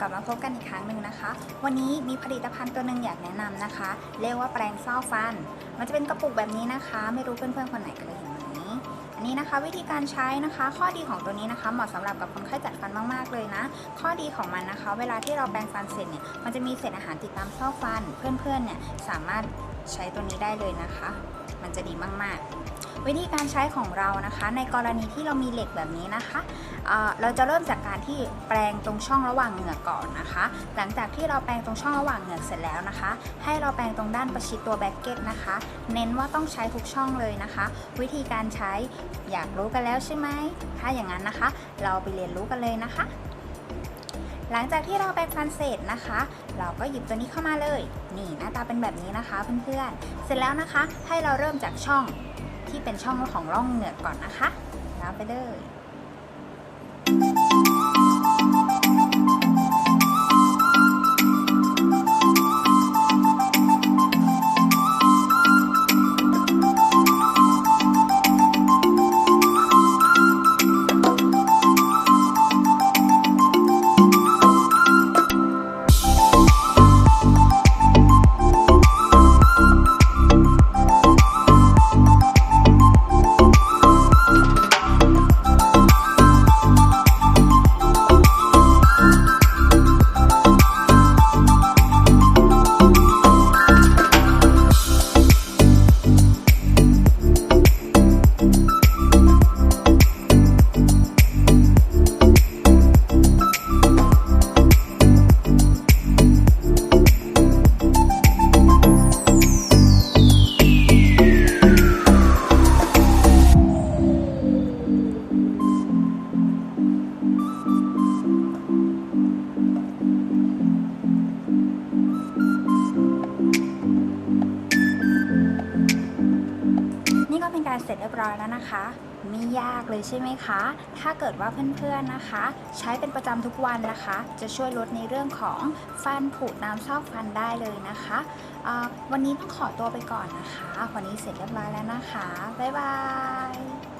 กลับมาพบกันอีกครั้งหนึ่งนะคะ วันนี้มีผลิตภัณฑ์ตัวหนึ่งอยากแนะนำนะคะ เรียกว่าแปรงเศร้าฟัน มันจะเป็นกระปุกแบบนี้นะคะ ไม่รู้เพื่อนๆคนไหนเคยเห็นไหมอันนี้นะคะวิธีการใช้นะคะ ข้อดีของตัวนี้นะคะเหมาะสำหรับกับคนไข้จัดฟันมากๆเลยนะ ข้อดีของมันนะคะ เวลาที่เราแปรงฟันเสร็จเนี่ยมันจะมีเศษอาหารติดตามซอกฟัน เพื่อนๆเนี่ยสามารถใช้ตัวนี้ได้เลยนะคะ มันจะดีมากๆ วิธีการใช้ของเรานะคะ ในกรณีที่เรามีเหล็กแบบนี้นะคะเเราจะเริ่มจากการที่แปรงตรงช่องระหว่างเหงือกก่อนนะคะ หลังจากที่เราแปรงตรงช่องระหว่างเหงือกเสร็จแล้วนะคะ ให้เราแปรงตรงด้านประชิดตัวแบ็กเก็ตนะคะ เน้นว่าต้องใช้ทุกช่องเลยนะคะ วิธีการใช้อยากรู้กันแล้วใช่ไหมถ้าอย่างนั้นนะคะ เราไปเรียนรู้กันเลยนะคะ หลังจากที่เราแปรงฟันเสร็จนะคะ เราก็หยิบตัวนี้เข้ามาเลย นี่หน้าตาเป็นแบบนี้นะคะเพื่อนๆ เสร็จแล้วนะคะ ให้เราเริ่มจากช่องที่เป็นช่องของร่องเหงือกก่อนนะคะแล้วไปเลย นเป็นการเสร็จเรียบร้อยแล้วนะคะ ไม่ยากเลยใช่ไหมคะ ถ้าเกิดว่าเพื่อนๆนะคะ ใช้เป็นประจำทุกวันนะคะ จะช่วยลดในเรื่องของฟันผุน้ำซอกฟันได้เลยนะคะวันนี้ต้องขอตัวไปก่อนนะคะ วันนี้เสร็จเรียบร้อยแล้วนะคะ บ๊ายบาย